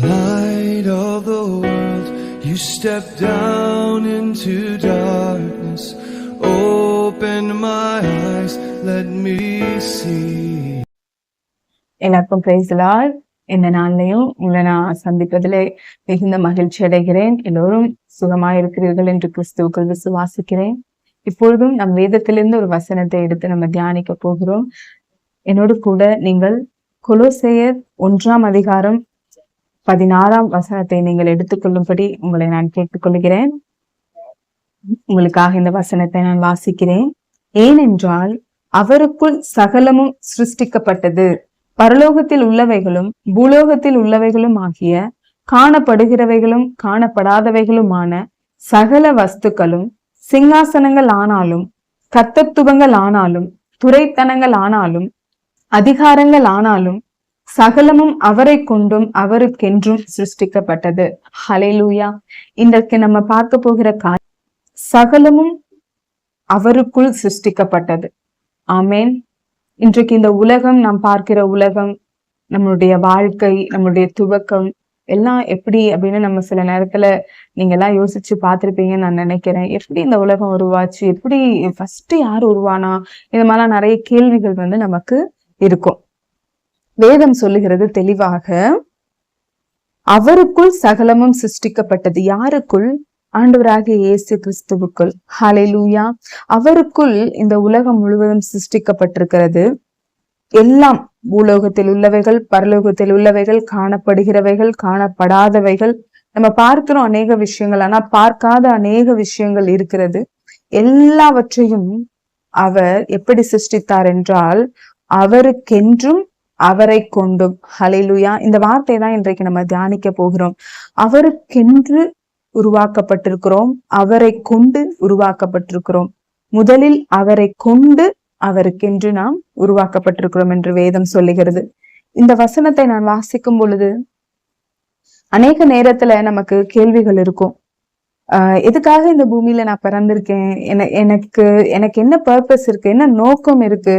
Light of the world, you stepped down into darkness. Open my eyes, let me see. எல்லாருக்கும் பிரைஸ்லால் இந்த நாள்லையும் உங்களை நான் சந்திப்பதில் மிகுந்த மகிழ்ச்சி அடைகிறேன் எல்லோரும் சுகமாக இருக்கிறீர்கள் என்று கிறிஸ்துவுக்குள் விசுவாசிக்கிறேன் இப்பொழுதும் நம் வேதத்திலிருந்து ஒரு வசனத்தை எடுத்து நம்ம தியானிக்க போகிறோம் என்னோடு கூட நீங்கள் கொலோசையர் ஒன்றாம் அதிகாரம் பதினாறாம் வசனத்தை நீங்கள் எடுத்துக்கொள்ளும்படி உங்களை நான் கேட்டுக்கொள்கிறேன். உங்களுக்காக இந்த வசனத்தை நான் வாசிக்கிறேன். ஏனென்றால் அவருக்குள் சகலமும் சிருஷ்டிக்கப்பட்டது. பரலோகத்தில் உள்ளவைகளும் பூலோகத்தில் உள்ளவைகளும் ஆகிய காணப்படுகிறவைகளும் காணப்படாதவைகளுமான சகல வஸ்துக்களும் சிங்காசனங்கள் ஆனாலும் கத்தத்துவங்கள் ஆனாலும் துறைத்தனங்கள் ஆனாலும் அதிகாரங்கள் ஆனாலும் சகலமும் அவரை கொண்டும் அவருக்கென்றும் சிருஷ்டிக்கப்பட்டது. ஹalleluya இன்றைக்கு நம்ம பார்க்க போகிற கா சகலமும் அவருக்குள் சிருஷ்டிக்கப்பட்டது. ஆமேன் இன்றைக்கு இந்த உலகம் நாம் பார்க்கிற உலகம் நம்மளுடைய வாழ்க்கை நம்மளுடைய துவக்கம் எல்லாம் எப்படி அப்படின்னு நம்ம சில நேரத்துல நீங்க எல்லாம் யோசிச்சு பார்த்திருப்பீங்கன்னு நான் நினைக்கிறேன். எப்படி இந்த உலகம் உருவாச்சு? எப்படி ஃபர்ஸ்ட் யார் உருவானா? இது மாதிரிலாம் நிறைய கேள்விகள் வந்து நமக்கு இருக்கும். வேதம் சொல்லுகிறது தெளிவாக அவருக்குள் சகலமும் சிருஷ்டிக்கப்பட்டது யாருக்குள்? ஆண்டவராகிய இயேசு கிறிஸ்துவுக்குள். ஹலெலூயா அவருக்குள் இந்த உலகம் முழுவதும் சிருஷ்டிக்கப்பட்டிருக்கிறது. எல்லாம் பூலோகத்தில் உள்ளவைகள் பரலோகத்தில் உள்ளவைகள் காணப்படுகிறவைகள் காணப்படாதவைகள். நம்ம பார்க்கிறோம் அநேக விஷயங்கள் ஆனா பார்க்காத அநேக விஷயங்கள் இருக்கிறது. எல்லாவற்றையும் அவர் எப்படி சிருஷ்டித்தார் என்றால் அவருக்கென்றும் அவரை கொண்டும். ஹலிலுயா இந்த வார்த்தை தான் இன்றைக்கு நம்ம தியானிக்க போகிறோம். அவருக்கென்று உருவாக்கப்பட்டிருக்கிறோம். அவரை கொண்டு உருவாக்கப்பட்டிருக்கிறோம். முதலில் அவரை கொண்டு அவருக்கென்று நாம் உருவாக்கப்பட்டிருக்கிறோம் என்று வேதம் சொல்லுகிறது. இந்த வசனத்தை நான் வாசிக்கும் பொழுது அநேக நேரத்துல நமக்கு கேள்விகள் இருக்கும். எதுக்காக இந்த பூமியில நான் பிறந்திருக்கேன்? என எனக்கு எனக்கு என்ன பர்பஸ் இருக்கு? என்ன நோக்கம் இருக்கு?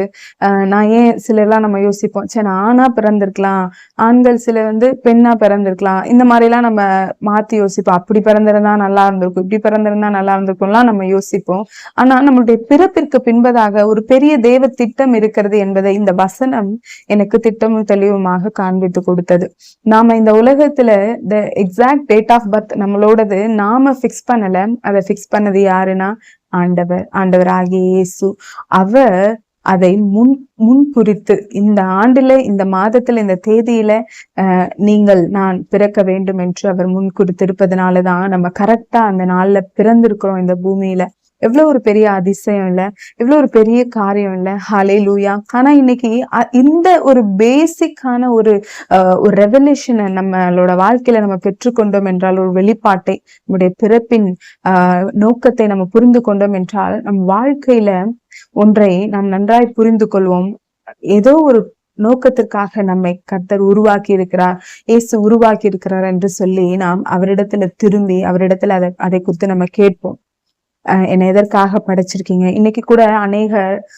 நான் ஏன் சிலர்லாம் நம்ம யோசிப்போம் சரி நான் ஆணா பிறந்திருக்கலாம் ஆண்கள் சில வந்து பெண்ணா பிறந்திருக்கலாம். இந்த மாதிரி எல்லாம் நம்ம மாத்தி யோசிப்போம். அப்படி பிறந்திருந்தா நல்லா இருந்திருக்கும் இப்படி பிறந்திருந்தா நல்லா இருந்திருக்கும்லாம் நம்ம யோசிப்போம். ஆனா நம்மளுடைய பிறப்பிற்கு பின்பதாக ஒரு பெரிய தெய்வ திட்டம் இருக்கிறது என்பதை இந்த வசனம் எனக்கு திட்டமும் தெளிவுமாக காண்பித்து கொடுத்தது. நாம இந்த உலகத்துல the exact date of birth நம்மளோடது நாம ஃபிக்ஸ் பண்ணல. அதை ஃபிக்ஸ் பண்ணது யாருன்னா? ஆண்டவர். ஆண்டவர் ஆகிய இயேசு. அவர் அதை முன் முன் குறித்து இந்த ஆண்டுல இந்த மாதத்துல இந்த தேதியில நீங்கள் நான் பிறக்க வேண்டும் என்று அவர் முன் குறித்திருப்பதனாலதான் நம்ம கரெக்டா அந்த நாள்ல பிறந்திருக்கிறோம் இந்த பூமியில. எவ்வளவு ஒரு பெரிய அதிசயம் இல்ல எவ்வளவு ஒரு பெரிய காரியம் இல்ல. ஹலே லூயா ஆனா இன்னைக்கு இந்த ஒரு பேசிக்கான ஒரு அஹ், ஒரு ரெவல்யூஷனை நம்மளோட வாழ்க்கையில நம்ம பெற்றுக்கொண்டோம் என்றால் ஒரு வெளிப்பாட்டை நம்முடைய பிறப்பின் ஆஹ் நோக்கத்தை நம்ம புரிந்து கொண்டோம் என்றால் நம் வாழ்க்கையில ஒன்றை நாம் நன்றாய் புரிந்து கொள்வோம். ஏதோ ஒரு நோக்கத்திற்காக நம்மை கர்த்தர் உருவாக்கி இருக்கிறார் இயேசு உருவாக்கி இருக்கிறார் என்று சொல்லி நாம் அவரிடத்துல திரும்பி அவரிடத்துல அதை அதை குறித்து நம்ம கேட்போம். என்னை எதற்காக படைச்சிருக்கீங்க? இன்னைக்கு கூட அநேக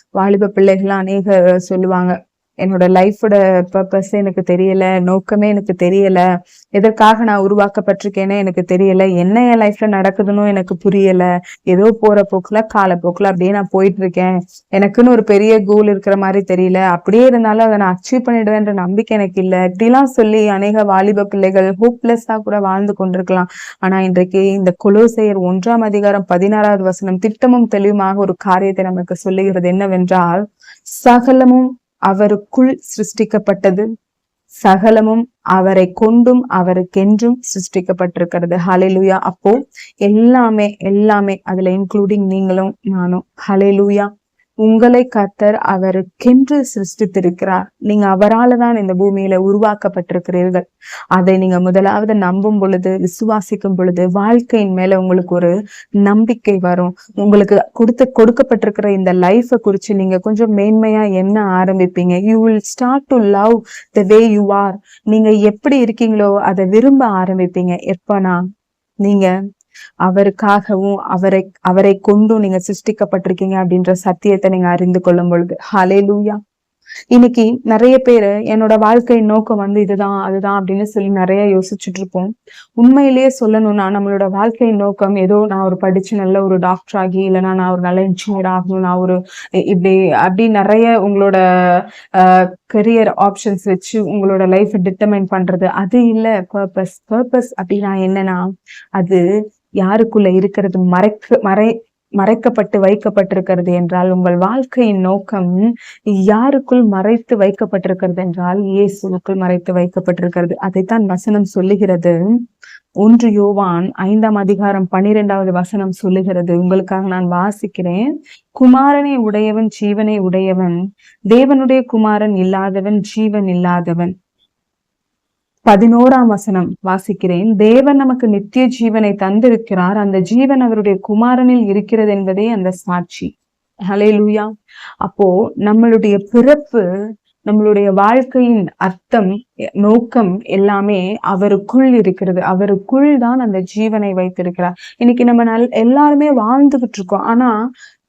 வாலிப பிள்ளைகள்லாம் அநேக சொல்லுவாங்க. என்னோட லைஃபோட பர்பஸ் எனக்கு தெரியல நோக்கமே எனக்கு தெரியல எதற்காக நான் உருவாக்கப்பட்டிருக்கேனே எனக்கு தெரியல என்ன என் லைஃப்ல நடக்குதுன்னு எனக்கு புரியல ஏதோ போற போக்குல காலப்போக்குல அப்படியே நான் போயிட்டு இருக்கேன் எனக்குன்னு ஒரு பெரிய கோல் இருக்கிற மாதிரி தெரியல. அப்படியே இருந்தாலும் அதை நான் அச்சீவ் பண்ணிடுவேன்ற நம்பிக்கை எனக்கு இல்ல. இப்படிலாம் சொல்லி அநேக வாலிப பிள்ளைகள் ஹோப்லெஸ்ஸா கூட வாழ்ந்து கொண்டிருக்கலாம். ஆனா இன்றைக்கு இந்த கொலோசையர் ஒன்றாம் அதிகாரம் பதினாறாவது வசனம் திட்டமும் தெளிவுமாக ஒரு காரியத்தை நமக்கு சொல்லுகிறது என்னவென்றால் சகலமும் அவருக்குள் சிருஷ்டிக்கப்பட்டது. சகலமும் அவரை கொண்டும் அவருக்கென்றும் சிருஷ்டிக்கப்பட்டிருக்கிறது. ஹalleluya அப்போ எல்லாமே எல்லாமே அதுல இன்க்ளூடிங் நீங்களும் நானும். ஹalleluya உங்களை கத்தர் அவருக்கென்று சிருஷ்டித்திருக்கிறார். நீங்க அவரால் தான் இந்த பூமியில உருவாக்கப்பட்டிருக்கிறீர்கள். அதை நீங்க முதலாவது நம்பும் பொழுது விசுவாசிக்கும் பொழுது வாழ்க்கையின் மேல உங்களுக்கு ஒரு நம்பிக்கை வரும். உங்களுக்கு கொடுத்து கொடுக்கப்பட்டிருக்கிற இந்த லைஃபை குறிச்சு நீங்க கொஞ்சம் மேன்மையா என்ன ஆரம்பிப்பீங்க? You will start to love the way you are நீங்க எப்படி இருக்கீங்களோ அதை விரும்ப ஆரம்பிப்பீங்க. எப்பனா நீங்க அவருக்காகவும் அவரை அவரை கொண்டும் நீங்க சிருஷ்டிக்கப்பட்டிருக்கீங்க அப்படின்ற சத்தியத்தை நீங்க அறிந்து கொள்ளும் பொழுது. ஹalleluya இன்னைக்கு நிறைய பேரு என்னோட வாழ்க்கை நோக்கம் வந்து இதுதான் அதுதான் அப்படின்னு சொல்லி நிறைய யோசிச்சுட்டு இருப்போம். உண்மையிலேயே சொல்லணும்னா நம்மளோட வாழ்க்கை நோக்கம் ஏதோ நான் ஒரு படிச்சு நல்ல ஒரு டாக்டர் ஆகி இல்லைன்னா நான் ஒரு நல்ல இன்ஜினியர் ஆகணும் நான் ஒரு இப்படி அப்படி நிறைய உங்களோட கரியர் ஆப்ஷன்ஸ் வச்சு உங்களோட லைஃப் டிட்டர்மைன் பண்றது. அது இல்ல பர்பஸ் பர்பஸ் அப்படின்னா என்னன்னா அது யாருக்குள்ள இருக்கிறது? மறைக்க மறை மறைக்கப்பட்டு வைக்கப்பட்டிருக்கிறது என்றால் உங்கள் வாழ்க்கையின் நோக்கம் யாருக்குள் மறைத்து வைக்கப்பட்டிருக்கிறது என்றால் இயேசுக்குள் மறைத்து வைக்கப்பட்டிருக்கிறது. அதைத்தான் வசனம் சொல்லுகிறது. ஒன்று யோவான் ஐந்தாம் அதிகாரம் பனிரெண்டாவது வசனம் சொல்லுகிறது. உங்களுக்காக நான் வாசிக்கிறேன். குமாரனை உடையவன் ஜீவனை உடையவன். தேவனுடைய குமாரன் இல்லாதவன் ஜீவன் இல்லாதவன். பதினோராம் வசனம் வாசிக்கிறேன். தேவன் நமக்கு நித்திய ஜீவனை தந்திருக்கிறார். அந்த ஜீவன் அவருடைய குமாரனில் இருக்கிறது என்பதே அந்த சாட்சி. ஹalleluya அப்போ நம்மளுடைய பிறப்பு நம்மளுடைய வாழ்க்கையின் அர்த்தம் நோக்கம் எல்லாமே அவருக்குள் இருக்கிறது. அவருக்குள் தான் அந்த ஜீவனை வைத்திருக்கிறார். இன்னைக்கு நம்ம நல் எல்லாருமே வாழ்ந்துகிட்டு இருக்கோம். ஆனா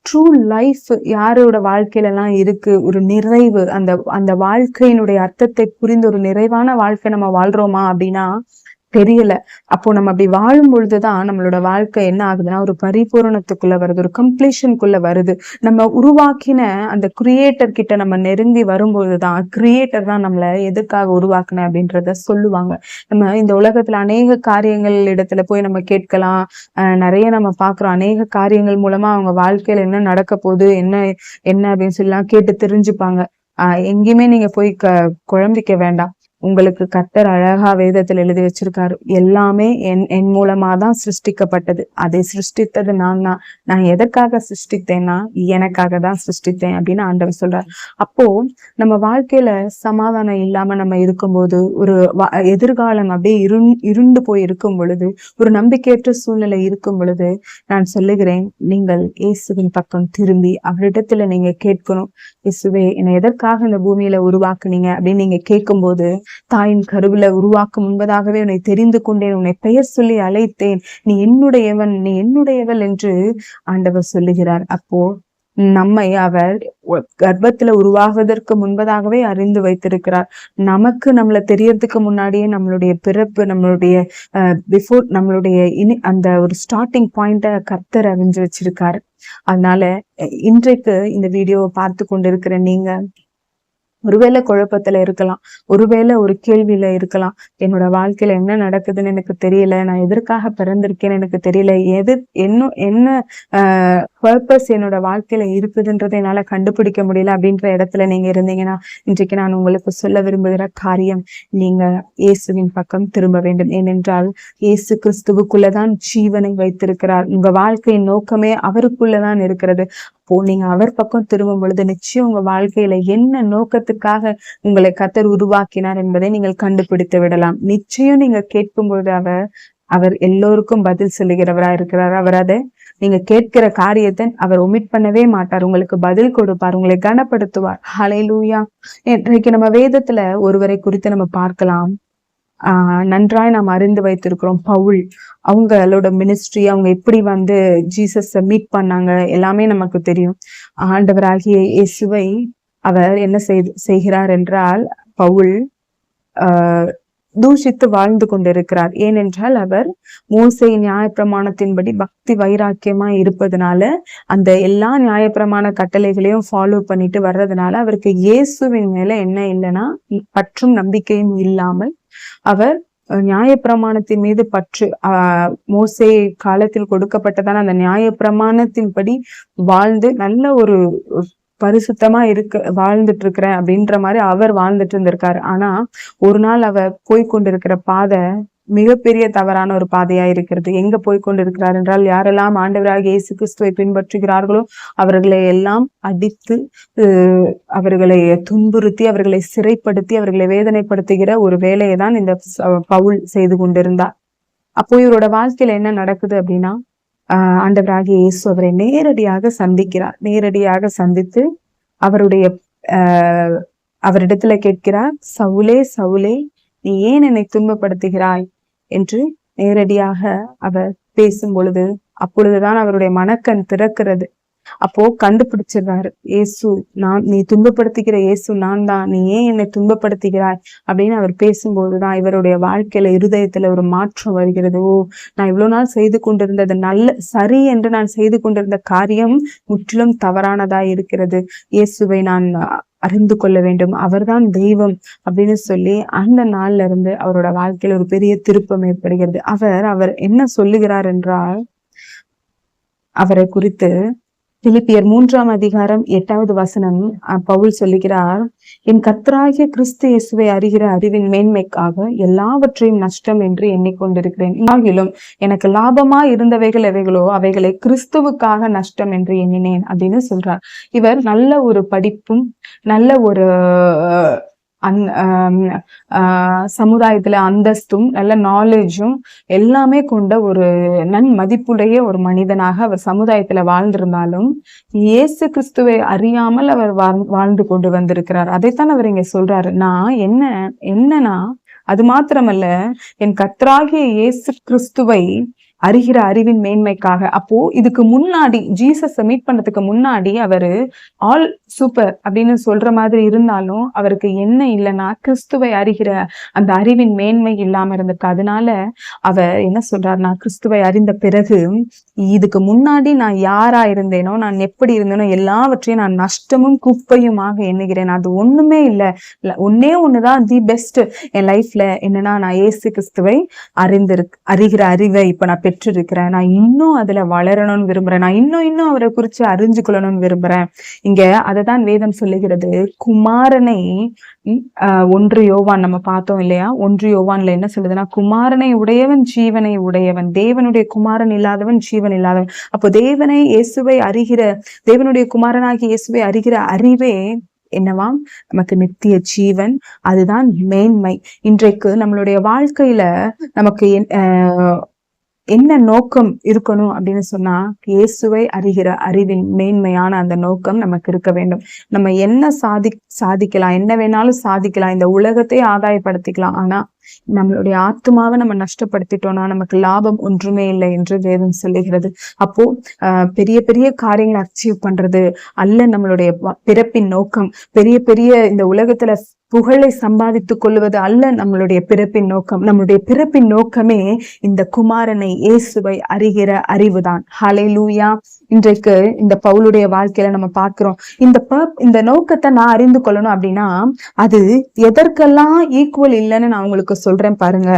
ட்ரூ லைஃப் யாரோட வாழ்க்கையில எல்லாம் இருக்கு? ஒரு நிறைவு அந்த அந்த வாழ்க்கையினுடைய அர்த்தத்தை புரிந்து ஒரு நிறைவான வாழ்க்கை நம்ம வாழ்றோமா அப்படின்னா தெரியல. அப்போ நம்ம அப்படி வாழும் பொழுதுதான் நம்மளோட வாழ்க்கை என்ன ஆகுதுன்னா ஒரு பரிபூரணத்துக்குள்ள வருது ஒரு கம்ப்ளீஷனுக்குள்ள வருது. நம்ம உருவாக்கின அந்த கிரியேட்டர் கிட்ட நம்ம நெருங்கி வரும்பொழுதுதான் கிரியேட்டர் தான் நம்மள எதுக்காக உருவாக்குன அப்படின்றத சொல்லுவாங்க. நம்ம இந்த உலகத்துல அநேக காரியங்கள் இடத்துல போய் நம்ம கேட்கலாம். நிறைய நம்ம பாக்குறோம் அநேக காரியங்கள் மூலமா அவங்க வாழ்க்கையில என்ன நடக்க போகுது என்ன என்ன அப்படின்னு சொல்லலாம் கேட்டு தெரிஞ்சுப்பாங்க. ஆஹ் எங்கேயுமே நீங்க போய் க குழம்பிக்க வேண்டாம். உங்களுக்கு கத்தர் அழகா வேதத்தில் எழுதி வச்சிருக்காரு. எல்லாமே என் என் மூலமா தான் சிருஷ்டிக்கப்பட்டது. அதை சிருஷ்டித்தது நான் தான். நான் எதற்காக சிருஷ்டித்தேன்னா எனக்காக தான் சிருஷ்டித்தேன் அப்படின்னு ஆண்டவர் சொல்றார். அப்போ நம்ம வாழ்க்கையில சமாதானம் இல்லாம நம்ம இருக்கும்போது ஒரு எதிர்காலம் அப்படியே இருண் இருண்டு போய் இருக்கும் பொழுது ஒரு நம்பிக்கையற்ற சூழ்நிலை இருக்கும் பொழுது நான் சொல்லுகிறேன் நீங்கள் இயேசுவின் பக்கம் திரும்பி அவரிடத்துல நீங்க கேட்கணும். இயேசுவே என்னை எதற்காக இந்த பூமியில உருவாக்குனீங்க அப்படின்னு நீங்க கேட்கும்போது தாயின் கருவில உருவாக்கும் முன்பதாகவே உன்னை தெரிந்து கொண்டேன். உன்னை பெயர் சொல்லி அழைத்தேன். நீ என்னுடையவன் நீ என்னுடையவள் என்று ஆண்டவர் சொல்லுகிறார். அப்போ நம்மை அவர் கர்ப்பத்துல உருவாகுவதற்கு முன்பதாகவே அறிந்து வைத்திருக்கிறார். நமக்கு நம்மளை தெரியறதுக்கு முன்னாடியே நம்மளுடைய பிறப்பு நம்மளுடைய பிஃபோர் நம்மளுடைய இனி அந்த ஒரு ஸ்டார்டிங் பாயிண்ட கர்த்தர் அறிஞ்சு வச்சிருக்காரு. அதனால இன்றைக்கு இந்த வீடியோவை பார்த்து கொண்டிருக்கிற நீங்க ஒருவேளை குழப்பத்துல இருக்கலாம். ஒருவேளை ஒரு கேள்வியில இருக்கலாம். என்னோட வாழ்க்கையில என்ன நடக்குதுன்னு எனக்கு தெரியல. நான் எதற்காக பிறந்திருக்கேன்னு எனக்கு தெரியல. எது என்ன என்ன பர்பஸ் என்னோட வாழ்க்கையில இருக்குதுன்றதை என்னால கண்டுபிடிக்க முடியல அப்படின்ற இடத்துல நீங்க இருந்தீங்கன்னா இன்றைக்கு நான் உங்களுக்கு சொல்ல விரும்புகிற காரியம் நீங்க இயேசுவின் பக்கம் திரும்ப வேண்டும். ஏனென்றால் இயேசு கிறிஸ்துவுக்குள்ளதான் ஜீவனை வைத்திருக்கிறார். உங்க வாழ்க்கையின் நோக்கமே அவருக்குள்ளதான் இருக்கிறது. அப்போ நீங்க அவர் பக்கம் திரும்பும் பொழுது நிச்சயம் உங்க வாழ்க்கையில என்ன நோக்கத்துக்காக உங்களை கத்தர் உருவாக்கினார் என்பதை நீங்கள் கண்டுபிடித்து விடலாம். நிச்சயம் நீங்க கேட்கும் பொழுது அவர் அவர் எல்லோருக்கும் பதில் சொல்லுகிறவரா இருக்கிறார். அவர் அதை நீங்க கேட்கிற காரியத்தை அவர் ஒமிட் பண்ணவே மாட்டார். உங்களுக்கு பதில் கொடுப்பார். உங்களை கனப்படுத்துவார். ஹalleluya இன்றைக்கு நம்ம வேதத்துல ஒருவரை குறித்து நம்ம பார்க்கலாம். நன்றாய் நாம் அறிந்து வைத்திருக்கிறோம். பவுல் அவங்களோட மினிஸ்ட்ரி அவங்க எப்படி வந்து ஜீசஸை மீட் பண்ணாங்க எல்லாமே நமக்கு தெரியும். ஆண்டவராகிய இயேசுவை அவர் என்ன செய் செய்கிறார் என்றால் பவுல் ஆஹ் தூஷித்து வாழ்ந்து கொண்டிருக்கிறார். ஏனென்றால் அவர் மோசை நியாயப்பிரமாணத்தின்படி பக்தி வைராக்கியமா இருப்பதனால அந்த எல்லா நியாயப்பிரமாண கட்டளைகளையும் ஃபாலோ பண்ணிட்டு வர்றதுனால அவருக்கு இயேசுவின் மேல என்ன இல்லைன்னா பற்றும் நம்பிக்கையும் இல்லாமல் அவர் நியாயப்பிரமாணத்தின் மீது பற்று ஆஹ் மோசே காலத்தில் கொடுக்கப்பட்டதான அந்த நியாயப்பிரமாணத்தின்படி வாழ்ந்து நல்ல ஒரு ஒரு பரிசுத்தமா இருக்க வாழ்ந்துட்டு இருக்கிறேன் அப்படின்ற மாதிரி அவர் வாழ்ந்துட்டு இருந்திருக்காரு ஆனா ஒரு நாள் அவர் போய் கொண்டிருக்கிற பாதை மிகப்பெரிய தவறான ஒரு பாதையா இருக்கிறது. எங்க போய் கொண்டிருக்கிறார் என்றால் யாரெல்லாம் ஆண்டவராக இயேசு கிறிஸ்துவை பின்பற்றுகிறார்களோ அவர்களை எல்லாம் அடித்து அவர்களை துன்புறுத்தி அவர்களை சிறைப்படுத்தி அவர்களை வேதனைப்படுத்துகிற ஒரு வேலையை தான் இந்த பவுல் செய்து கொண்டிருந்தார். அப்போ இவரோட வாழ்க்கையில என்ன நடக்குது அப்படின்னா ஆஹ் ஆண்டவராகிய இயேசு அவரை நேரடியாக சந்திக்கிறார். நேரடியாக சந்தித்து அவருடைய அவரிடத்துல கேட்கிறார் சவுலே சவுலே நீ ஏன் என்னை துன்பப்படுத்துகிறாய்? என்று நேரடியாக அவர் பேசும் பொழுது அப்பொழுதுதான் அவருடைய மனக்கண் திறக்கிறது. அப்போ கண்டுபிடிச்சிடுறாரு இயேசு நான் நீ துன்பப்படுத்திக்கிற இயேசு நான் தான் நீ ஏன் என்னை துன்பப்படுத்துகிறாய்? அப்படின்னு அவர் பேசும்போதுதான் இவருடைய வாழ்க்கையில இருதயத்துல ஒரு மாற்றம் வருகிறது. ஓ நான் இவ்வளவு நாள் செய்து கொண்டிருந்தது நல்ல சரி என்று நான் செய்து கொண்டிருந்த காரியம் முற்றிலும் தவறானதாய் இருக்கிறது. இயேசுவை நான் அறிந்து கொள்ள வேண்டும். அவர்தான் தெய்வம் அப்படின்னு சொல்லி அந்த நாள்ல இருந்து அவரோட வாழ்க்கையில ஒரு பெரிய திருப்பம் ஏற்படுகிறது. அவர் அவர் என்ன சொல்லுகிறார் என்றால் அவரை குறித்து பிலிப்பியர் மூன்றாம் அதிகாரம் எட்டாவது வசனம் அஹ், பவுல் சொல்லுகிறார் என் கர்த்தராகிய கிறிஸ்து இயேசுவை அறிகிற அறிவின் மேன்மைக்காக எல்லாவற்றையும் நஷ்டம் என்று எண்ணிக்கொண்டிருக்கிறேன். ஆகிலும் எனக்கு லாபமா இருந்தவைகள் எவைகளோ அவைகளை கிறிஸ்துவுக்காக நஷ்டம் என்று எண்ணினேன் அப்படின்னு சொல்றார். இவர் நல்ல ஒரு படிப்பும் நல்ல ஒரு அந் ஆம், ஆஹ், சமுதாயத்துல அந்தஸ்தும் நல்ல நாலேஜும் எல்லாமே கொண்ட ஒரு நன் மதிப்புடைய ஒரு மனிதனாக அவர் சமுதாயத்துல வாழ்ந்திருந்தாலும் இயேசு கிறிஸ்துவை அறியாமல் அவர் வாழ்- வாழ்ந்து கொண்டு வந்திருக்கிறார். அதைத்தான் அவர் இங்க சொல்றாரு. நான் என்ன என்னன்னா அது மாத்திரமல்ல என் கத்ராகிய இயேசு கிறிஸ்துவை அறிகிற அறிவின் மேன்மைக்காக. அப்போ இதுக்கு முன்னாடி ஜீசஸ் மீட் பண்ணதுக்கு முன்னாடி அவரு ஆல் சூப்பர் அப்படின்னு சொல்ற மாதிரி இருந்தாலும் அவருக்கு என்ன இல்லைன்னா கிறிஸ்துவை அறிகிற அந்த அறிவின் மேன்மை இல்லாம இருந்திருக்கு. அதனால அவர் என்ன சொல்றாருன்னா கிறிஸ்துவை அறிந்த பிறகு இதுக்கு முன்னாடி நான் யாரா இருந்தேனோ நான் எப்படி இருந்தேனோ எல்லாவற்றையும் நான் நஷ்டமும் குப்பையுமாக எண்ணுகிறேன். அது ஒண்ணுமே இல்லை. இல்ல, ஒண்ணுதான் தி பெஸ்ட் என் லைஃப்ல என்னன்னா நான் ஏசு கிறிஸ்துவை அறிந்திருக்கு அறிகிற அறிவை இப்ப நான் பெற்றிருக்கிறேன். நான் இன்னும் அதுல வளரணும்னு விரும்புறேன். நான் இன்னும் இன்னும் அவரை குறிச்சு அறிஞ்சுக்கொள்ளணும்னு விரும்புறேன். இங்க அததான் வேதம் சொல்லுகிறது. குமாரனை ஆஹ், ஒன்று யோவான் நம்ம பார்த்தோம் இல்லையா? ஒன்று யோவான்ல என்ன சொல்லுதுன்னா குமாரனை உடையவன் ஜீவனை உடையவன். தேவனுடைய குமாரன் இல்லாதவன் ஜீவன் இல்லாதவன். அப்போ தேவனை இயேசுவை அறிகிற தேவனுடைய குமாரனாகி இயேசுவை அறிகிற அறிவே என்னவாம் நமக்கு நித்திய ஜீவன். அதுதான் மேன்மை. இன்றைக்கு நம்மளுடைய வாழ்க்கையில நமக்கு ஆஹ் என்ன நோக்கம் இருக்கணும் அப்படின்னு சொன்னா இயேசுவை அறிகிற அறிவின் மேன்மையான அந்த நோக்கம் நமக்கு இருக்க வேண்டும். நம்ம என்ன சாதி சாதிக்கலாம் என்ன வேணாலும் சாதிக்கலாம் இந்த உலகத்தை ஆதாயப்படுத்திக்கலாம். ஆனா நம்மளுடைய ஆத்மாவை நம்ம நஷ்டப்படுத்திட்டோம்னா நமக்கு லாபம் ஒன்றுமே இல்லை என்று வேதம் சொல்லுகிறது. அப்போ பெரிய பெரிய காரியங்களை அச்சீவ் பண்றது அல்ல நம்மளுடைய பிறப்பின் நோக்கம். பெரிய பெரிய இந்த உலகத்துல புகழை சம்பாதித்துக் கொள்வது அல்ல நம்மளுடைய பிறப்பின் நோக்கம். நம்மளுடைய பிறப்பின் நோக்கமே இந்த குமாரனை இயேசுவை அறிகிற அறிவுதான். ஹalleluya இன்றைக்கு இந்த பவுலுடைய வாழ்க்கையில நம்ம பார்க்கிறோம். இந்த purp- இந்த நோக்கத்தை நான் அறிந்து கொள்ளணும் அப்படின்னா அது எதற்கெல்லாம் ஈக்குவல் இல்லைன்னு நான் உங்களுக்கு சொல்றேன் பாருங்க.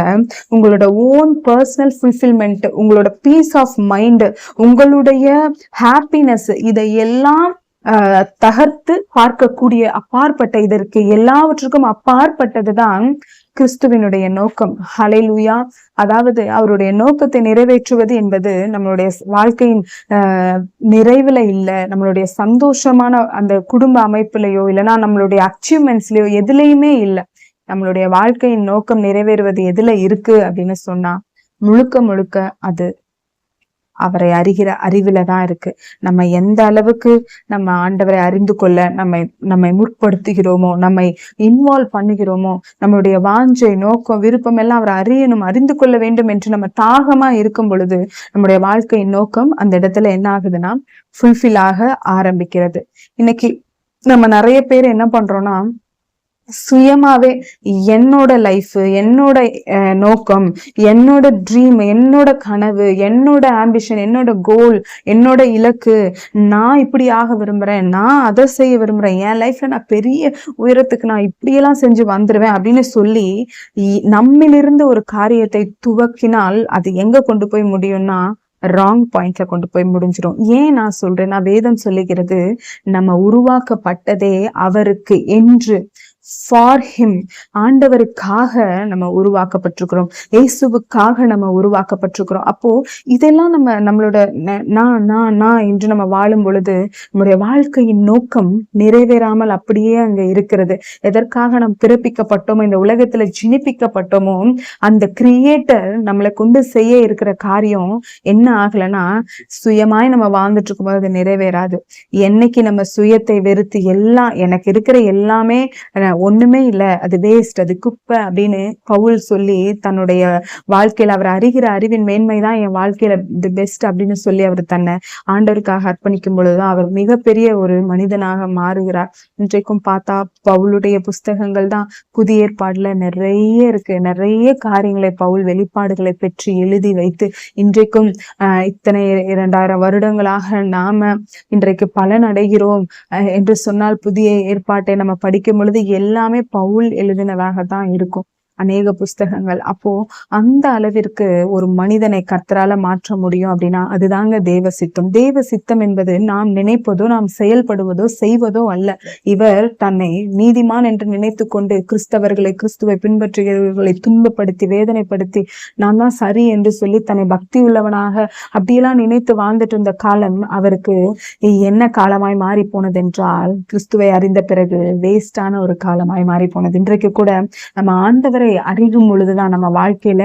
உங்களோட ஓன் பர்சனல் ஃபுல்ஃபில்மெண்ட் உங்களோட பீஸ் ஆஃப் மைண்ட் உங்களுடைய ஹாப்பினஸ் இதையெல்லாம் ஆஹ், தகர்த்து பார்க்கக்கூடிய அப்பாற்பட்ட இதற்கு எல்லாவற்றுக்கும் அப்பாற்பட்டதுதான் கிறிஸ்துவினுடைய நோக்கம். ஹலைலூயா அதாவது அவருடைய நோக்கத்தை நிறைவேற்றுவது என்பது நம்மளுடைய வாழ்க்கையின் ஆஹ், நிறைவுல இல்ல. நம்மளுடைய சந்தோஷமான அந்த குடும்ப அமைப்புலயோ இல்லைன்னா நம்மளுடைய அச்சீவ்மெண்ட்ஸ்லயோ எதுலையுமே இல்ல. நம்மளுடைய வாழ்க்கையின் நோக்கம் நிறைவேறுவது எதுல இருக்கு அப்படின்னு சொன்னா முழுக்க முழுக்க அது அவரை அறிகிற அறிவுல தான் இருக்கு. நம்ம எந்த அளவுக்கு நம்ம ஆண்டவரை அறிந்து கொள்ள நம்மை நம்மை முற்படுத்துகிறோமோ நம்மை இன்வால்வ் பண்ணுகிறோமோ நம்மளுடைய வாஞ்சை நோக்கம் விருப்பம் எல்லாம் அவரை அறியணும் அறிந்து கொள்ள வேண்டும் என்று நம்ம தாகமா இருக்கும் பொழுது நம்முடைய வாழ்க்கையின் நோக்கம் அந்த இடத்துல என்ன ஆகுதுன்னா ஃபுல்ஃபில் ஆக ஆரம்பிக்கிறது. இன்னைக்கு நம்ம நிறைய பேர் என்ன பண்றோம்னா சுயமாவே என்னோட லைஃப் என்னோட அஹ், நோக்கம் என்னோட ட்ரீம் என்னோட கனவு என்னோட ஆம்பிஷன் என்னோட கோல் என்னோட இலக்கு நான் இப்படி ஆக விரும்புறேன் நான் அதை செய்ய விரும்புறேன் என் லைஃப்ல நான் பெரிய உயரத்துக்கு நான் இப்படியெல்லாம் செஞ்சு வந்துடுவேன் அப்படின்னு சொல்லி நம்மிலிருந்து ஒரு காரியத்தை துவக்கினால் அது எங்க கொண்டு போய் முடியும்னா ராங் பாயிண்ட்ல கொண்டு போய் முடிஞ்சிடும் ஏன் நான் சொல்றேன்? நான் வேதம் சொல்லுகிறது நம்ம உருவாக்கப்பட்டதே அவருக்கு என்று. ஃபார் ஹிம் ஆண்டவருக்காக நம்ம உருவாக்கப்பட்டிருக்கிறோம். இயேசுவுக்காக நம்ம உருவாக்கப்பட்டிருக்கிறோம். அப்போ இதெல்லாம் நம்ம நம்மளோட நான் நான் நான் என்று நம்ம வாழும் பொழுது நம்முடைய வாழ்க்கையின் நோக்கம் நிறைவேறாமல் அப்படியே அங்க இருக்கிறது. எதற்காக நாம் பிறப்பிக்கப்பட்டோமோ இந்த உலகத்துல ஜினிப்பிக்கப்பட்டோமோ அந்த கிரியேட்டர் நம்மளை கொண்டு செய்ய இருக்கிற காரியம் என்ன ஆகலைன்னா சுயமாய் நம்ம வாழ்ந்துட்டு இருக்கும்போது அது நிறைவேறாது. என்னைக்கு நம்ம சுயத்தை வெறுத்து எல்லாம் எனக்கு இருக்கிற எல்லாமே ஒண்ணுமே இல்ல. அது வேஸ்ட் அது குப்பை அப்படின்னு பவுல் சொல்லி தன்னுடைய வாழ்க்கையில அவர் அறிகிற அறிவின் மேன்மைதான் என் வாழ்க்கையில தி பெஸ்ட் அப்படின்னு சொல்லி அவர் தன்னை ஆண்டவருக்காக அர்ப்பணிக்கும் பொழுதுதான் அவர் மிகப்பெரிய ஒரு மனிதனாக மாறுகிறார். இன்றைக்கும் பார்த்தா பவுலுடைய புஸ்தகங்கள் தான் புதிய ஏற்பாடுல நிறைய இருக்கு. நிறைய காரியங்களை பவுல் வெளிப்பாடுகளை பெற்று எழுதி வைத்து இன்றைக்கும் ஆஹ் இத்தனை இரண்டாயிரம் வருடங்களாக நாம இன்றைக்கு பலன் அடைகிறோம் அஹ் என்று சொன்னால் புதிய ஏற்பாட்டை நம்ம படிக்கும் பொழுது எல்லாமே பவுல் எழுதினதாக தான் இருக்கும். அநேக புஸ்தகங்கள். அப்போ அந்த அளவிற்கு ஒரு மனிதனை கர்த்தரால மாற்ற முடியும் அப்படின்னா அதுதாங்க தேவ சித்தம். தேவ சித்தம் என்பது நாம் நினைப்பதோ நாம் செயல்படுவதோ செய்வதோ அல்ல. இவர் தன்னை நீதிமான் என்று நினைத்து கொண்டு கிறிஸ்தவர்களை கிறிஸ்துவை பின்பற்றுகிறவர்களை துன்பப்படுத்தி வேதனைப்படுத்தி நான் தான் சரி என்று சொல்லி தன்னை பக்தி உள்ளவனாக அப்படியெல்லாம் நினைத்து வாழ்ந்துட்டு இருந்த காலம் அவருக்கு என்ன காலமாய் மாறி போனதென்றால் கிறிஸ்துவை அறிந்த பிறகு வேஸ்டான ஒரு காலமாய் மாறி போனது இன்றைக்கு கூட நம்ம ஆண்டவரை அறியும் பொழுதுதான் நம்ம வாழ்க்கையில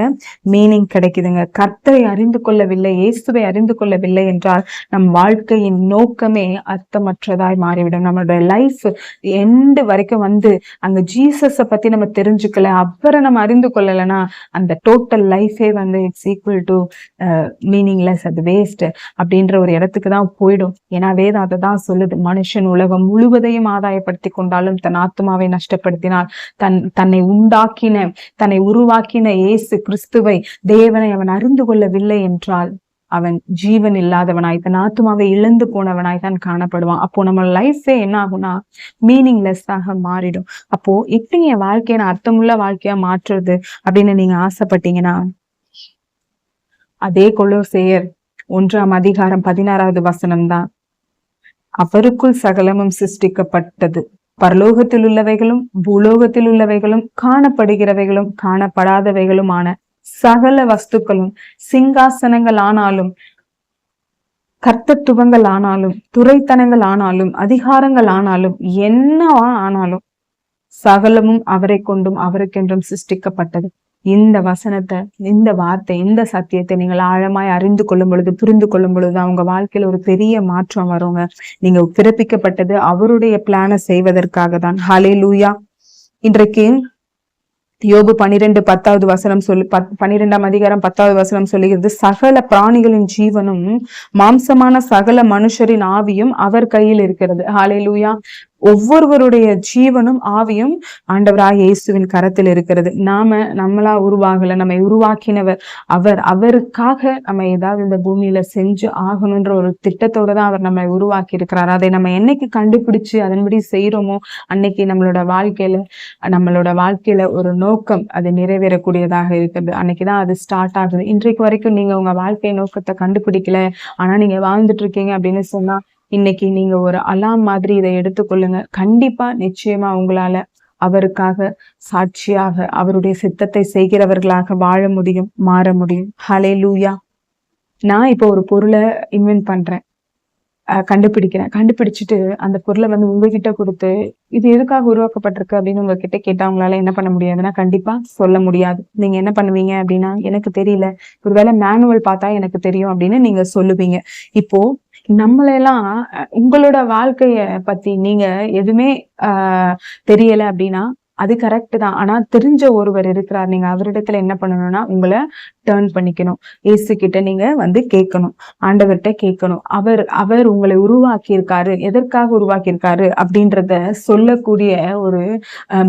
மீனிங் கிடைக்குதுங்க. கர்த்தரை அறிந்து கொள்ளவில்லை இயேசுவை அறிந்து கொள்ளவில்லை என்றால் நம் வாழ்க்கையின் நோக்கமே அர்த்தமற்றதாய் மாறிவிடும். நம்மளுடைய லைஃப் எண்டு வரைக்கும் வந்து அங்க ஜீசஸ பத்தி நம்ம தெரிஞ்சுக்கல அப்புறம் நம்ம அறிந்து கொள்ளலைன்னா அந்த டோட்டல் லைஃபே வந்து இட்ஸ் ஈக்குவல் டு மீனிங்லெஸ் அது வேஸ்ட் அப்படின்ற ஒரு இடத்துக்கு தான் போயிடும். ஏன்னா வேதம் அதை தான் சொல்லுது மனுஷன் உலகம் முழுவதையும் ஆதாயப்படுத்தி கொண்டாலும் தன் ஆத்மாவை நஷ்டப்படுத்தினால் தன் தன்னை உண்டாக்கின தன்னை உருவாக்கின இயேசு கிறிஸ்துவை தேவனை அவன் அறிந்து கொள்ளவில்லை என்றால் அவன் ஜீவன் இல்லாதவனாய் தன் ஆத்மாவை இழந்து போனவனாய் தான் காணப்படுவான். அப்போ நம்ம லைஃபே என்ன ஆகும்னா மீனிங்லெஸ் ஆக மாறிடும். அப்போ எப்படி என் வாழ்க்கையை நான் அர்த்தமுள்ள வாழ்க்கையா மாற்றுறது அப்படின்னு நீங்க ஆசைப்பட்டீங்கன்னா அதே கொலோசேயர் ஒன்றாம் அதிகாரம் பதினாறாவது வசனம் தான். அவருக்குள் சகலமும் சிருஷ்டிக்கப்பட்டது. பரலோகத்தில் உள்ளவைகளும் பூலோகத்தில் உள்ளவைகளும் காணப்படுகிறவைகளும் காணப்படாதவைகளுமான சகல வஸ்துக்களும் சிங்காசனங்கள் ஆனாலும் கர்த்தத்துவங்கள் ஆனாலும் துறைத்தனங்கள் ஆனாலும் அதிகாரங்கள் ஆனாலும் என்னவா ஆனாலும் சகலமும் அவரை கொண்டும் அவருக்கென்றும் சிருஷ்டிக்கப்பட்டது. இந்த வசனத்தை இந்த வார்த்தை இந்த சத்தியத்தை நீங்கள் ஆழமாய் அறிந்து கொள்ளும் பொழுது புரிந்து கொள்ளும் பொழுது அவங்க வாழ்க்கையில ஒரு பெரிய மாற்றம் வருங்க. நீங்க பிறப்பிக்கப்பட்டது அவருடைய பிளானை செய்வதற்காக தான். ஹலே லூயா இன்றைக்கு யோபு பனிரெண்டு பத்தாவது வசனம் சொல்லி பத் பனிரெண்டாம் அதிகாரம் பத்தாவது வசனம் சொல்லுகிறது சகல பிராணிகளின் ஜீவனும் மாம்சமான சகல மனுஷரின் ஆவியும் அவர் கையில் இருக்கிறது. ஹாலே லூயா ஒவ்வொருவருடைய ஜீவனும் ஆவியும் ஆண்டவராக இயேசுவின் கரத்தில் இருக்கிறது. நாம நம்மளா உருவாகல நம்மை உருவாக்கினவர் அவர். அவருக்காக நம்ம ஏதாவது இந்த பூமியில செஞ்சு ஆகணும்ன்ற ஒரு திட்டத்தோட தான் அவர் நம்மை உருவாக்கி இருக்கிறார் அதை நம்ம என்னைக்கு கண்டுபிடிச்சு அதன்படி செய்யறோமோ அன்னைக்கு நம்மளோட வாழ்க்கையில நம்மளோட வாழ்க்கையில ஒரு நோக்கம் அது நிறைவேறக்கூடியதாக இருக்குது அன்னைக்குதான் அது ஸ்டார்ட் ஆகுது. இன்றைக்கு வரைக்கும் நீங்க உங்க வாழ்க்கை நோக்கத்தை கண்டுபிடிக்கல. ஆனா நீங்க வாழ்ந்துட்டு இருக்கீங்க அப்படின்னு சொன்னா இன்னைக்கு நீங்க ஒரு அலாம் மாதிரி இதை எடுத்துக்கொள்ளுங்க. கண்டிப்பா நிச்சயமா உங்களால அவருக்காக சாட்சியாக அவருடைய சித்தத்தை செய்கிறவர்களாக வாழ முடியும் மாற முடியும். ஹலே லூயா நான் இப்போ ஒரு பொருளை இன்வென்ட் பண்றேன். கண்டுபிடிக்கிறேன். கண்டுபிடிச்சிட்டு அந்த பொருளை வந்து உங்ககிட்ட கொடுத்து இது எதுக்காக உருவாக்கப்பட்டிருக்கு அப்படின்னு உங்ககிட்ட கேட்டா உங்களால என்ன பண்ண முடியாதுன்னா கண்டிப்பா சொல்ல முடியாது. நீங்க என்ன பண்ணுவீங்க அப்படின்னா எனக்கு தெரியல. ஒருவேளை மேனுவல் பார்த்தா எனக்கு தெரியும் அப்படின்னு நீங்க சொல்லுவீங்க. இப்போ நம்மளெல்லாம் அஹ், உங்களோட வாழ்க்கைய பத்தி நீங்க எதுவுமே ஆஹ் தெரியல அப்படின்னா அது கரெக்ட் தான். ஆனா தெரிஞ்ச ஒருவர் இருக்கிறார். நீங்க அவரிடத்துல என்ன பண்ணணும்னா உங்களை டேர்ன் பண்ணிக்கணும். ஏசு கிட்ட நீங்க வந்து கேட்கணும். ஆண்டவர்கிட்ட கேட்கணும். அவர் அவர் உங்களை உருவாக்கி இருக்காரு எதற்காக உருவாக்கி இருக்காரு அப்படின்றத சொல்லக்கூடிய ஒரு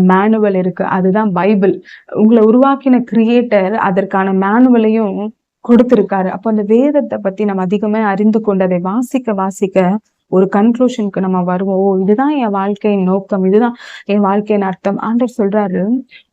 மேனுவல் இருக்கு. அதுதான் பைபிள். உங்களை உருவாக்கின கிரியேட்டர் அதற்கான மேனுவலையும் கொடுத்திருக்காரு. அப்போ அந்த வேதத்தை பத்தி நம்ம அதிகமே அறிந்து கொண்டதை வாசிக்க வாசிக்க ஒரு கன்க்ளூஷனுக்கு நம்ம வருவோம். ஓ இதுதான் என் வாழ்க்கையின் நோக்கம் இதுதான் என் வாழ்க்கையின் அர்த்தம் ஆண்டர் சொல்றாரு.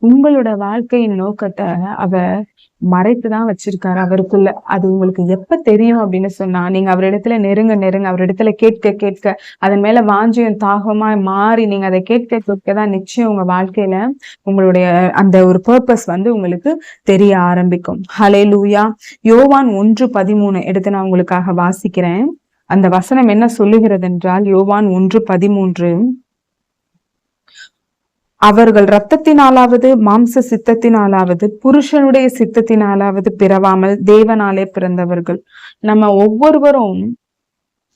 உங்களோட வாழ்க்கையின் நோக்கத்தை அவர் மறைத்துதான் வச்சிருக்காரு அவருக்குள்ள. அது உங்களுக்கு எப்ப தெரியும் அப்படின்னு சொன்னா நீங்க அவரிடத்துல நெருங்க நெருங்க அவரிடத்துல கேட்க கேட்க அதன் மேல வாஞ்சியம் தாகமா மாறி நீங்க அதை கேட்க கேட்க தான் நிச்சயம் உங்க வாழ்க்கையில உங்களுடைய அந்த ஒரு பர்பஸ் வந்து உங்களுக்கு தெரிய ஆரம்பிக்கும். ஹலே லூயா யோவான் ஒன்று பதிமூணு எடுத்து நான் உங்களுக்காக வாசிக்கிறேன். அந்த வசனம் என்ன சொல்லுகிறது என்றால் யோவான் ஒன்று பதிமூன்று. அவர்கள் இரத்தத்தினாலாவது மாம்ச சித்தத்தினாலாவது புருஷனுடைய சித்தத்தினாலாவது பிறவாமல் தேவனாலே பிறந்தவர்கள். நம்ம ஒவ்வொருவரும்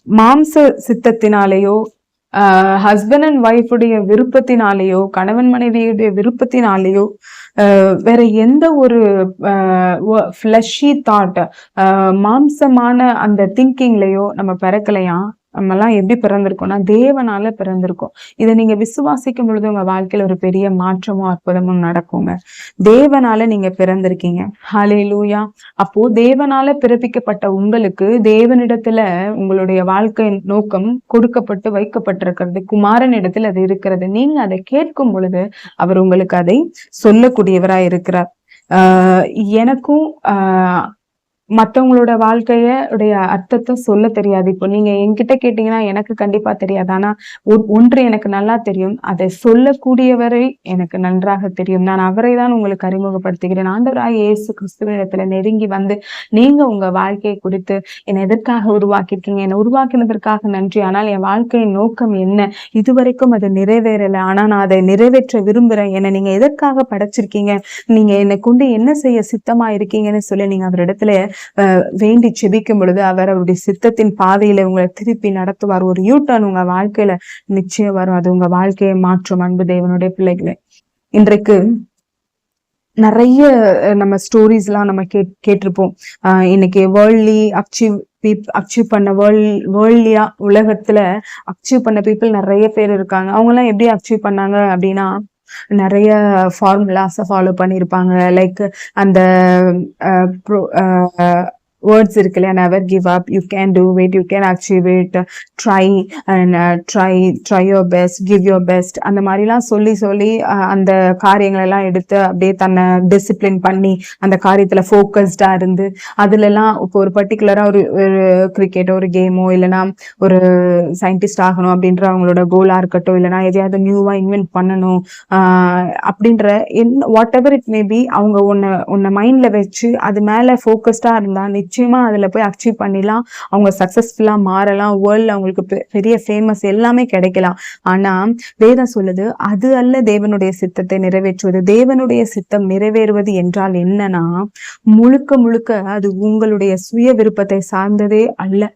மாம்ச சித்தத்தினாலேயோ ஹஸ்பண்ட் அண்ட் ஒய்ஃபுடைய விருப்பத்தினாலேயோ கணவன் மனைவியுடைய விருப்பத்தினாலேயோ வேற எந்த ஒரு ஃப்ளஷி தாட் மாம்சமான அந்த திங்கிங்லயோ நம்ம பிறக்கலையா? நம்மலாம் எப்படி பிறந்திருக்கோம்னா தேவனால பிறந்திருக்கோம். இதை நீங்க விசுவாசிக்கும் பொழுது உங்க வாழ்க்கையில ஒரு பெரிய மாற்றமும் அற்புதமும் நடக்குங்க. தேவனால நீங்க பிறந்திருக்கீங்க. ஹலே லூயா அப்போ தேவனால பிறப்பிக்கப்பட்ட உங்களுக்கு தேவனிடத்துல உங்களுடைய வாழ்க்கை நோக்கம் கொடுக்கப்பட்டு வைக்கப்பட்டிருக்கிறது குமாரன் இடத்தில் அது இருக்கிறது. நீங்க அதை கேட்கும் பொழுது அவர் உங்களுக்கு அதை சொல்லக்கூடியவராய் இருக்கிறார். ஆஹ் எனக்கும் ஆஹ் மத்தவங்களோட வாழ்க்கைய உடைய அர்த்தத்தை சொல்ல தெரியாது. இப்போ நீங்க என்கிட்ட கேட்டீங்கன்னா எனக்கு கண்டிப்பா தெரியாது. ஆனா ஒ- ஒன்று எனக்கு நல்லா தெரியும். அதை சொல்லக்கூடியவரை எனக்கு நன்றாக தெரியும். நான் அவரை தான் உங்களுக்கு அறிமுகப்படுத்துகிறேன். ஆண்டவராக இயேசு கிறிஸ்துவிடத்துல நெருங்கி வந்து நீங்க உங்க வாழ்க்கையை குறித்து என்னை எதற்காக உருவாக்கியிருக்கீங்க? என்னை உருவாக்கினதற்காக நன்றி. ஆனால் என் வாழ்க்கையின் நோக்கம் என்ன? இதுவரைக்கும் அது நிறைவேறலை. ஆனா நான் அதை நிறைவேற்ற விரும்புறேன். என்னை நீங்க எதற்காக படைச்சிருக்கீங்க? நீங்க என்னை கொண்டு என்ன செய்ய சித்தமா இருக்கீங்கன்னு சொல்லி நீங்க அவரிடத்துல வேண்டி செபிக்கும் பொழுது அவர் அவருடைய சித்தத்தின் பாதையில உங்களை திருப்பி நடத்துவார். ஒரு யூ டர்ன் உங்க வாழ்க்கையில நிச்சயம் வரும். அது உங்க வாழ்க்கையை மாற்றும் அன்பு தேவனுடைய பிள்ளைகளை. இன்றைக்கு நிறைய நம்ம ஸ்டோரிஸ் எல்லாம் நம்ம கேட் கேட்டிருப்போம். ஆஹ் இன்னைக்கு வேர்ல்ட்லி அச்சீவ் பீப் அச்சீவ் பண்ண வேர்ல்ட் வேர்ல்ட்லியா உலகத்துல அச்சீவ் பண்ண பீப்புள் நிறைய பேர் இருக்காங்க. அவங்க எல்லாம் எப்படி அச்சீவ் பண்ணாங்க அப்படின்னா நிறைய ஃபார்முலாஸை ஃபாலோ பண்ணியிருப்பாங்க லைக் அந்த வேர்ட்ஸ் இருக்கு இல்லையா? Never give up you can do it you can achieve it try and try try your best give your best அந்த மாதிரிலாம் சொல்லி சொல்லி அந்த காரியங்களெல்லாம் எடுத்து அப்படியே தன்னை டிசிப்ளின் பண்ணி அந்த காரியத்தில் ஃபோக்கஸ்டாக இருந்து அதுலலாம் இப்போ ஒரு பர்டிகுலராக ஒரு ஒரு கிரிக்கெட்டோ ஒரு கேமோ இல்லைன்னா ஒரு சயின்டிஸ்ட் ஆகணும் அப்படின்ற அவங்களோட கோலாக இருக்கட்டும் இல்லைன்னா எதையாவது நியூவாக இன்வென்ட் பண்ணணும் அப்படின்ற என் வாட் எவர் இட் மேபி அவங்க உன்னை உன்னை மைண்டில் வச்சு அது மேலே ஃபோக்கஸ்டாக இருந்தால் நிச்சயம் அதுல போய் அச்சீவ் பண்ணிடலாம். அவங்க சக்சஸ்ஃபுல்லா மாறலாம். வேர்ல்ட்ல அவங்களுக்கு பெ- பெரிய ஃபேமஸ் எல்லாமே கிடைக்கலாம். ஆனா வேதம் சொல்லுது அது அல்ல தேவனுடைய சித்தத்தை நிறைவேற்றுவது. தேவனுடைய சித்தம் நிறைவேறுவது என்றால் என்னன்னா முழுக்க முழுக்க அது உங்களுடைய சுய விருப்பத்தை சார்ந்ததே அல்ல.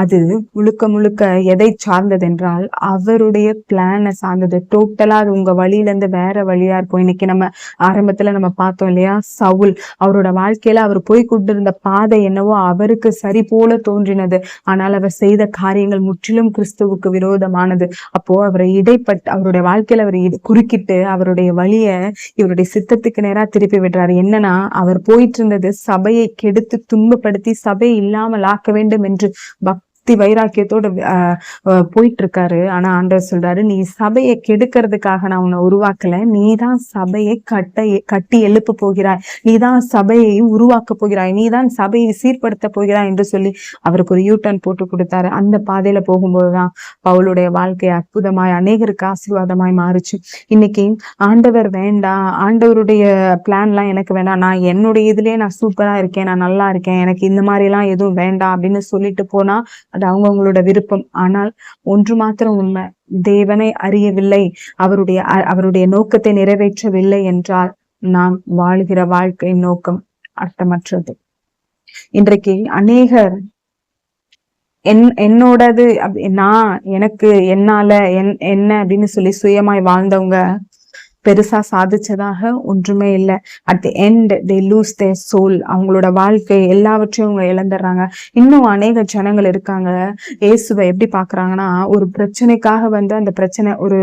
அது முழுக்க முழுக்க எதை சார்ந்தது என்றால் அவருடைய பிளானை சார்ந்தது. டோட்டலா அது உங்க வழியில இருந்து வேற வழியா இருக்கும் இன்னைக்கு நம்ம ஆரம்பத்துல நம்ம பார்த்தோம் இல்லையா சவுல் அவரோட வாழ்க்கையில அவர் போய் கொண்டிருந்த பாதை என்னவோ அவருக்கு சரி போல தோன்றினது. ஆனால் அவர் செய்த காரியங்கள் முற்றிலும் கிறிஸ்துவுக்கு விரோதமானது. அப்போ அவரை இடைப்பட்டு அவருடைய வாழ்க்கையில அவர் குறுக்கிட்டு அவருடைய வழிய இவருடைய சித்தத்துக்கு நேரா திருப்பி விடுறாரு. என்னன்னா அவர் போயிட்டு இருந்தது சபையை கெடுத்து துன்பப்படுத்தி சபை இல்லாமல் ஆக்க வேண்டும் என்று பக்தி வைராக்கியத்தோட போயிட்டு இருக்காரு ஆனா ஆண்டவர் சொல்றாரு நீ சபையை கெடுக்கிறதுக்காக நான் உன்னை உருவாக்கல. நீதான் சபையை கட்ட கட்டி எழுப்ப போகிறாய். நீதான் சபையை உருவாக்க போகிறாய். நீதான் சபையை சீர்படுத்த போகிறாய் என்று சொல்லி அவருக்கு ஒரு யூ டர்ன் போட்டு கொடுத்தாரு. அந்த பாதையில போகும்போதுதான் பவுளுடைய வாழ்க்கை அற்புதமாய் அநேகருக்கு ஆசீர்வாதமாய் மாறுச்சு. இன்னைக்கு ஆண்டவர் வேண்டாம் ஆண்டவருடைய பிளான்லாம் எனக்கு வேண்டாம் நான் என்னுடைய இதுலயே நான் சூப்பரா இருக்கேன். நான் நல்லா இருக்கேன். எனக்கு இந்த மாதிரி எல்லாம் எதுவும் வேண்டாம் அப்படின்னு சொல்லிட்டு போனா அது அவங்கவுங்களோட விருப்பம். ஆனால் ஒன்று மாத்திரம் உண்மை தேவனை அறியவில்லை அவருடைய அ- அவருடைய நோக்கத்தை நிறைவேற்றவில்லை என்றால் நாம் வாழ்கிற வாழ்க்கை நோக்கம் அர்த்தமற்றது. இன்றைக்கு அநேகர் என் என்னோடது நான் எனக்கு என்னால என் என்ன அப்படின்னு சொல்லி சுயமாய் வாழ்ந்தவங்க பெருசா சாதிச்சதாக ஒன்றுமே இல்லை. At the end they lose they soul அவங்களோட வாழ்க்கை எல்லாவற்றையும் அவங்க இழந்துடுறாங்க. இன்னும் அநேக ஜனங்கள் இருக்காங்க. இயேசுவை எப்படி பாக்குறாங்கன்னா ஒரு பிரச்சனைக்காக வந்து அந்த பிரச்சனை ஒரு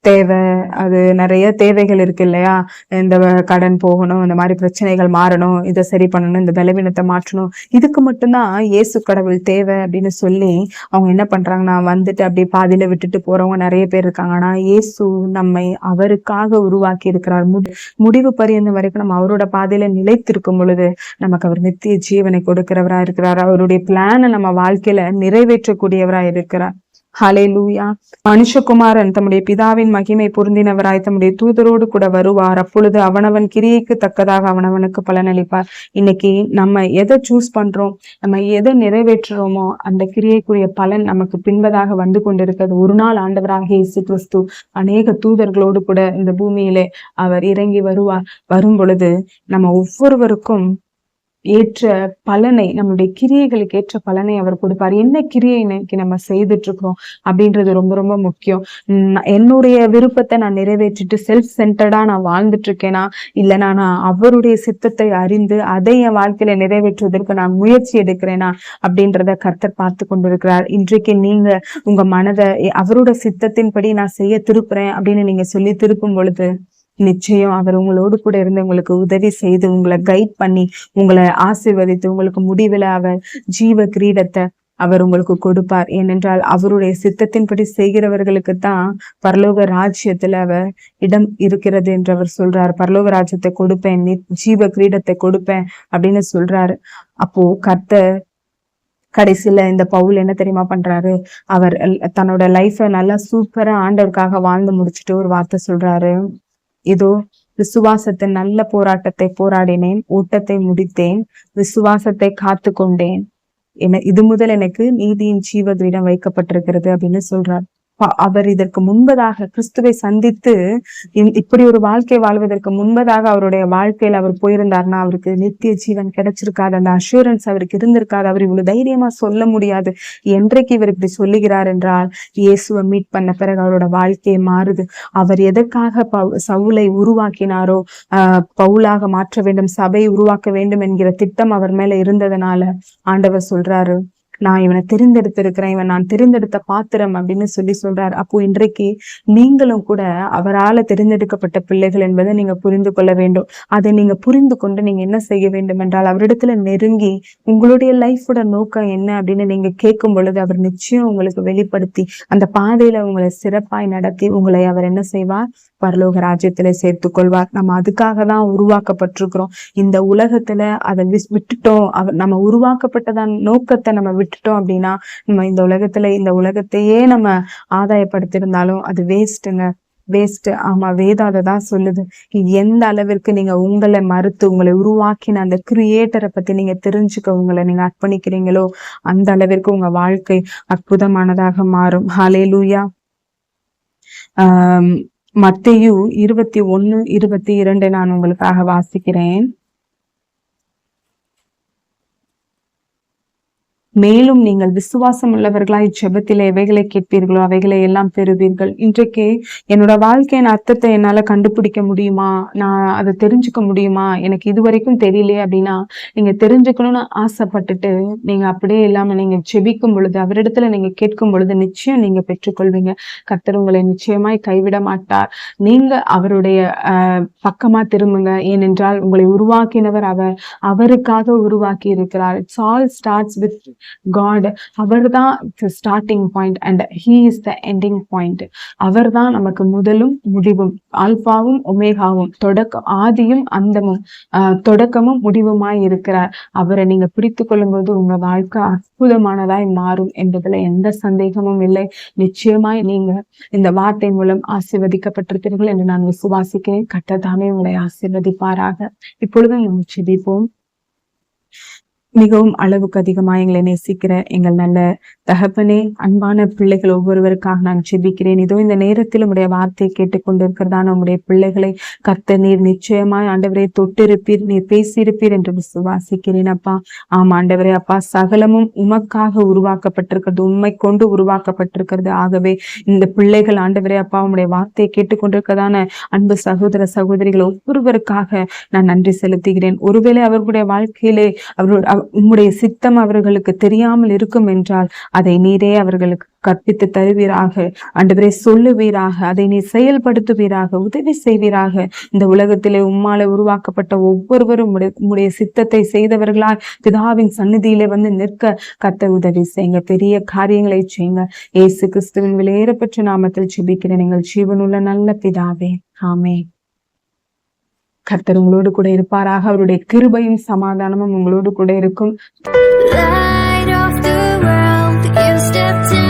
தேவை அது நிறைய தேவைகள் இருக்கு இல்லையா? இந்த கடன் போகணும் இந்த மாதிரி பிரச்சனைகள் மாறணும் இதை சரி பண்ணணும் இந்த பலவீனத்தை மாற்றணும். இதுக்கு மட்டும்தான் இயேசு கடவுள் தேவை அப்படின்னு சொல்லி அவங்க என்ன பண்றாங்கன்னா வந்துட்டு அப்படியே பாதியில விட்டுட்டு போறவங்க நிறைய பேர் இருக்காங்க. ஆனா இயேசு நம்மை அவருக்காக உருவாக்கி இருக்கிறார். முடி- முடிவு பரியந்த வரைக்கும் நம்ம அவரோட பாதையில நிலைத்திருக்கும் பொழுது நமக்கு அவர் நித்திய ஜீவனை கொடுக்கிறவரா இருக்கிறார். அவருடைய பிளானை நம்ம வாழ்க்கையில நிறைவேற்றக்கூடியவரா இருக்கிறார். ஹலே லூயா மனுஷகுமாரன் தம்முடைய பிதாவின் மகிமை பொருந்தினவராய் தம்முடைய தூதரோடு கூட வருவார். அப்பொழுது அவனவன் கிரியைக்கு தக்கதாக அவனவனுக்கு பலனளிப்பார். இன்னைக்கு நம்ம எதை சூஸ் பண்றோம்? நம்ம எதை நிறைவேற்றுறோமோ அந்த கிரியைக்குரிய பலன் நமக்கு பின்பதாக வந்து கொண்டிருக்கிறது. ஒரு நாள் ஆண்டவராக இயேசு கிறிஸ்து அநேக தூதர்களோடு கூட இந்த பூமியிலே அவர் இறங்கி வருவார். வரும் பொழுது நம்ம ஒவ்வொருவருக்கும் ஏற்ற பலனை நம்மளுடைய கிரியைகளுக்கு ஏற்ற பலனை அவர் கொடுப்பார். என்ன கிரியை இன்னைக்கு நம்ம செய்துட்டு இருக்கிறோம் அப்படின்றது ரொம்ப ரொம்ப முக்கியம். உம் என்னுடைய விருப்பத்தை நான் நிறைவேற்றிட்டு செல்ஃப் சென்டர்டா நான் வாழ்ந்துட்டு இருக்கேனா இல்லைனா நான் அவருடைய சித்தத்தை அறிந்து அதை என் வாழ்க்கையில நிறைவேற்றுவதற்கு நான் முயற்சி எடுக்கிறேனா? அப்படின்றத கர்த்தர் பார்த்து கொண்டிருக்கிறார். இன்றைக்கு நீங்க உங்க மனதை அவரோட சித்தத்தின்படி நான் செய்ய திருப்புறேன் அப்படின்னு நீங்க சொல்லி திருப்பும் பொழுது நிச்சயம் அவர் உங்களோடு கூட இருந்து உங்களுக்கு உதவி செய்து உங்களை கைட் பண்ணி உங்களை ஆசிர்வதித்து உங்களுக்கு முடிவில் அவர் ஜீவ கிரீடத்தை அவர் உங்களுக்கு கொடுப்பார். ஏனென்றால் அவருடைய சித்தத்தின்படி செய்கிறவர்களுக்கு தான் பரலோக ராஜ்யத்துல அவர் இடம் இருக்கிறது என்று அவர் சொல்றார். பரலோக ராஜ்யத்தை கொடுப்பேன் நி- ஜீவ கிரீடத்தை கொடுப்பேன் அப்படின்னு சொல்றாரு. அப்போ கர்த்தர் கடைசியில இந்த பவுல் என்ன தெரியுமா பண்றாரு? அவர் தன்னோட லைஃப நல்லா சூப்பரா ஆண்டவருக்காக வாழ்ந்து முடிச்சுட்டு ஒரு வார்த்தை சொல்றாரு. இதோ விசுவாசத்தின் நல்ல போராட்டத்தை போராடினேன் ஓட்டத்தை முடித்தேன் விசுவாசத்தை காத்து கொண்டேன் என இது முதல் எனக்கு நீதியின் ஜீவகிரீடம் வைக்கப்பட்டிருக்கிறது அப்படின்னு சொல்றார். அவர் இதற்கு முன்பதாக கிறிஸ்துவை சந்தித்து இப்படி ஒரு வாழ்க்கை வாழ்வதற்கு முன்பதாக அவருடைய வாழ்க்கையில அவர் போயிருந்தார்னா அவருக்கு நித்திய ஜீவன் கிடைச்சிருக்காது. அந்த அஷூரன்ஸ் அவருக்கு இருந்திருக்காது. அவர் இவ்வளவு தைரியமா சொல்ல முடியாது. என்றைக்கு இவர் இப்படி சொல்லுகிறார் என்றால் இயேசுவை மீட் பண்ண பிறகு அவரோட வாழ்க்கையை மாறுது. அவர் எதற்காக பவு- சவுலை உருவாக்கினாரோ ஆஹ் பவுலாக மாற்ற வேண்டும் சபையை உருவாக்க வேண்டும் என்கிற திட்டம் அவர் மேல இருந்ததுனால ஆண்டவர் சொல்றாரு. நான் இவனை தெரிந்தெடுத்திருக்கிறேன் இவன் நான் தெரிந்தெடுத்த பாத்திரம் அப்படின்னு சொல்லி சொல்றாரு. அப்போ இன்றைக்கு நீங்களும் கூட அவரால தெரிந்தெடுக்கப்பட்ட பிள்ளைகள் என்பதை நீங்க புரிந்து கொள்ள வேண்டும். அதை நீங்க புரிந்து கொண்டு நீங்க என்ன செய்ய வேண்டும் என்றால் அவரிடத்துல நெருங்கி உங்களுடைய லைஃபோட நோக்கம் என்ன அப்படின்னு நீங்க கேட்கும் பொழுது அவர் நிச்சயம் உங்களுக்கு வெளிப்படுத்தி அந்த பாதையில உங்களை சிறப்பாய் நடத்தி உங்களை அவர் என்ன செய்வார்? பரலோக ராஜ்யத்துல சேர்த்து கொள்வார் நம்ம அதுக்காக தான் உருவாக்கப்பட்டிருக்கிறோம். இந்த உலகத்துல அதை விஸ்- விட்டுட்டோம். நம்ம உருவாக்கப்பட்டதான் நோக்கத்தை நம்ம விட்டுட்டோம் அப்படின்னா நம்ம இந்த உலகத்துல இந்த உலகத்தையே நம்ம ஆதாயப்படுத்தியிருந்தாலும் அது வேஸ்ட்டுங்க. வேஸ்ட் ஆமா வேதம் தான் சொல்லுது. எந்த அளவிற்கு நீங்க உங்களை மறுத்து உங்களை உருவாக்கின அந்த கிரியேட்டரை பத்தி நீங்க தெரிஞ்சுக்க உங்களை நீங்க அர்ப்பணிக்கிறீங்களோ அந்த அளவிற்கு உங்க வாழ்க்கை அற்புதமானதாக மாறும். ஹாலே லூயா ஆஹ் மத்தையு இருபத்தி ஒன்று இருபத்தி இரண்டு நான் உங்களுக்காக வாசிக்கிறேன். மேலும் நீங்கள் விசுவாசம் உள்ளவர்களாய் ஜெபத்தில் எவைகளை கேட்பீர்களோ அவைகளை எல்லாம் பெறுவீர்கள். இன்றைக்கு என்னோட வாழ்க்கையின் அர்த்தத்தை என்னால கண்டுபிடிக்க முடியுமா? நான் அதை தெரிஞ்சுக்க முடியுமா? எனக்கு இது வரைக்கும் தெரியலையே அப்படின்னா நீங்க தெரிஞ்சுக்கணும்னு ஆசைப்பட்டுட்டு நீங்க அப்படியே இல்லாம நீங்க ஜெபிக்கும் பொழுது அவரிடத்துல நீங்க கேட்கும் பொழுது நிச்சயம் நீங்க பெற்றுக்கொள்வீங்க. கத்தர் உங்களை நிச்சயமாய் கைவிட மாட்டார். நீங்க அவருடைய பக்கமா திரும்புங்க. ஏனென்றால் உங்களை உருவாக்கினவர் அவர் அவருக்காக உருவாக்கி இருக்கிறார் it's all starts with God அவர் தான் starting point and he is the ending point அவர் தான் நமக்கு முதலும் முடிவும். ஆல்பாவும் ஒமேகாவும் தொடக்க ஆதியும் அந்தமும் தொடக்கமும் முடிவுமாய் இருக்கிறார். அவரை நீங்க பிடித்து கொள்ளும்போது உங்க வாழ்க்கை அற்புதமானதாய் மாறும் என்பதுல எந்த சந்தேகமும் இல்லை. நிச்சயமாய் நீங்க இந்த வார்த்தை மூலம் ஆசிர்வதிக்கப்பட்டிருப்பீர்கள் என்று நான் விசுவாசிக்கிறேன். கட்டதாமே உங்களை ஆசீர்வதிப்பாராக. இப்பொழுது நாம் செபிப்போம் மிகவும் அளவுக்கு அதிகமாக எங்களை நேசிக்கிற எங்கள் நல்ல தகப்பனே அன்பான பிள்ளைகள் ஒவ்வொருவருக்காக நான் செபிக்கிறேன். இதோ இந்த நேரத்தில் உடைய வார்த்தையை கேட்டுக்கொண்டிருக்கிறதான உங்களுடைய பிள்ளைகளை கர்த்த நீர் நிச்சயமாய் ஆண்டவரே தொட்டிருப்பீர் நீர் பேசியிருப்பீர் என்று விசுவாசிக்கிறேன் அப்பா. ஆமா ஆண்டவரே அப்பா சகலமும் உமக்காக உருவாக்கப்பட்டிருக்கிறது உண்மை கொண்டு உருவாக்கப்பட்டிருக்கிறது. ஆகவே இந்த பிள்ளைகள் ஆண்டவரே அப்பா உடைய வார்த்தையை கேட்டுக்கொண்டிருக்கிறதான அன்பு சகோதர சகோதரிகள் ஒவ்வொருவருக்காக நான் நன்றி செலுத்துகிறேன். ஒருவேளை அவர்களுடைய வாழ்க்கையிலே அவரோட உம்முடைய சித்தம் அவர்களுக்கு தெரியாமல் இருக்கும் என்றால் அதை நீரே அவர்களுக்கு கற்பித்து தருவீராக. அன்றுவரை சொல்லுவீராக அதை நீ செயல்படுத்துவீராக உதவி செய்வீராக. இந்த உலகத்திலே உம்மால உருவாக்கப்பட்ட ஒவ்வொருவரும் உடைய சித்தத்தை செய்தவர்களாய் பிதாவின் சந்நிதியிலே வந்து நிற்க கத்த உதவி செய்யுங்க. பெரிய காரியங்களை செய்யுங்க. இயேசு கிறிஸ்துவின் விலையேறப்பற்ற நாமத்தில் ஜெபிக்கிறேன் எங்கள் ஜீவனுள்ள நல்ல பிதாவே. ஆமே கர்த்தர் உங்களோடு கூட இருப்பாராக. அவருடைய கிருபையும் சமாதானமும் உங்களோடு கூட இருக்கும். left to